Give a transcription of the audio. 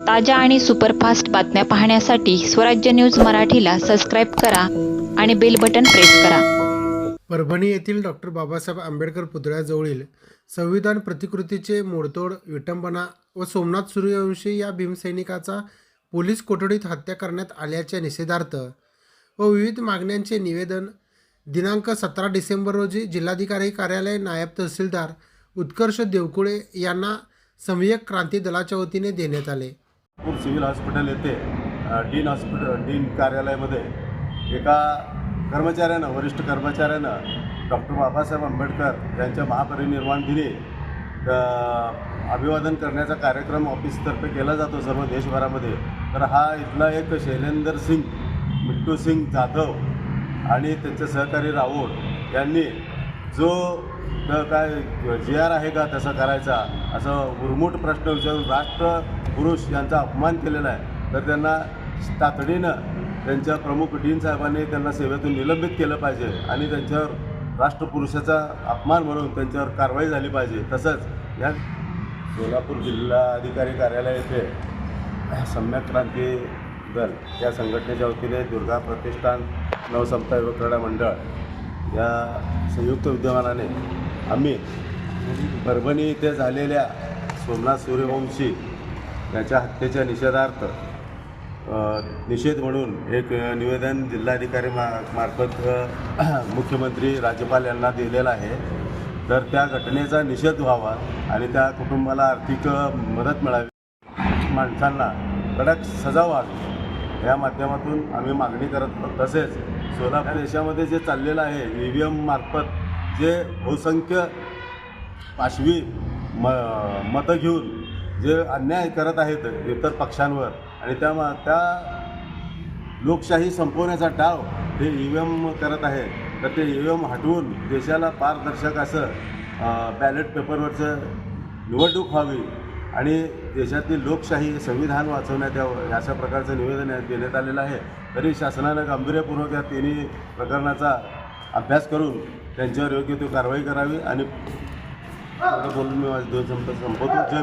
ताज्या आणि सुपरफास्ट बातम्या पाहण्यासाठी स्वराज्य न्यूज मराठीला सबस्क्राईब करा आणि बेल बटन प्रेस करा. परभणी येथील डॉक्टर बाबासाहेब आंबेडकर पुतळ्याजवळील संविधान प्रतिकृतीचे मोडतोड विटंबना व सोमनाथ सूर्यवंशी या भीमसैनिकाचा पोलीस कोठडीत हत्या करण्यात आल्याच्या निषेधार्थ व विविध मागण्यांचे निवेदन दिनांक सतरा डिसेंबर रोजी जिल्हाधिकारी कार्यालय नायब तहसीलदार उत्कर्ष देवकुळे यांना सम्यक क्रांती दलाच्या वतीने देण्यात आले. नागपूर सिव्हिल हॉस्पिटल येथे डीन हॉस्पिटल डीन कार्यालयामध्ये एका कर्मचाऱ्यानं वरिष्ठ कर्मचाऱ्यानं डॉक्टर बाबासाहेब आंबेडकर यांच्या महापरिनिर्वाण दिनी अभिवादन करण्याचा कार्यक्रम ऑफिसतर्फे केला जातो सर्व देशभरामध्ये. तर हा इथला एक शैलेंदर सिंग मिट्टू सिंग जाधव आणि त्यांचे सहकारी राऊळ यांनी जो तर काय जी आर आहे का तसं करायचा? असं उर्मुट प्रश्न विचारून राष्ट्रपुरुष यांचा अपमान केलेला आहे. तर त्यांना तातडीनं त्यांच्या प्रमुख डीन साहेबांनी त्यांना सेवेतून निलंबित केलं पाहिजे आणि त्यांच्यावर राष्ट्रपुरुषाचा अपमान म्हणून त्यांच्यावर कारवाई झाली पाहिजे. तसंच या सोलापूर जिल्हाधिकारी कार्यालय येथे सम्यक क्रांती दल या संघटनेच्या वतीने दुर्गा प्रतिष्ठान नवसंपता युवक क्रीडा मंडळ या संयुक्त विद्यमानाने आम्ही परभणी इथे झालेल्या सोमनाथ सूर्यवंशी याच्या हत्येच्या निषेधार्थ निषेध म्हणून एक निवेदन जिल्हाधिकारी मा मार्फत मुख्यमंत्री राज्यपाल यांना दिलेलं आहे. तर त्या घटनेचा निषेध व्हावा आणि त्या कुटुंबाला आर्थिक मदत मिळावी. माणसांना कडक सजा व्हावी. या माध्यमातून आम्ही मागणी करत आहोत. तसेच सोलापूर देशामध्ये जे चाललेलं आहे ई व्ही एम मार्फत जे बहुसंख्य पाशवी म मतं घेऊन जे अन्याय करत आहेत इतर पक्षांवर आणि त्या मा- त्या लोकशाही संपवण्याचा डाव हे ई व्ही एम करत आहे तर ते ई व्ही एम हटवून देशाला पारदर्शक असं बॅलेट पेपरवरचं निवडणूक व्हावी आणि देशातील लोकशाही संविधान वाचवण्यात यावं अशा प्रकारचं निवेदन देण्यात आलेलं आहे. तरी शासनानं गांभीर्यपूर्वक या तिन्ही प्रकरणाचा अभ्यास करून त्यांच्यावर योग्य ती कारवाई करावी आणि आता बोलून मी माझे दोन संपत संपवतो. जय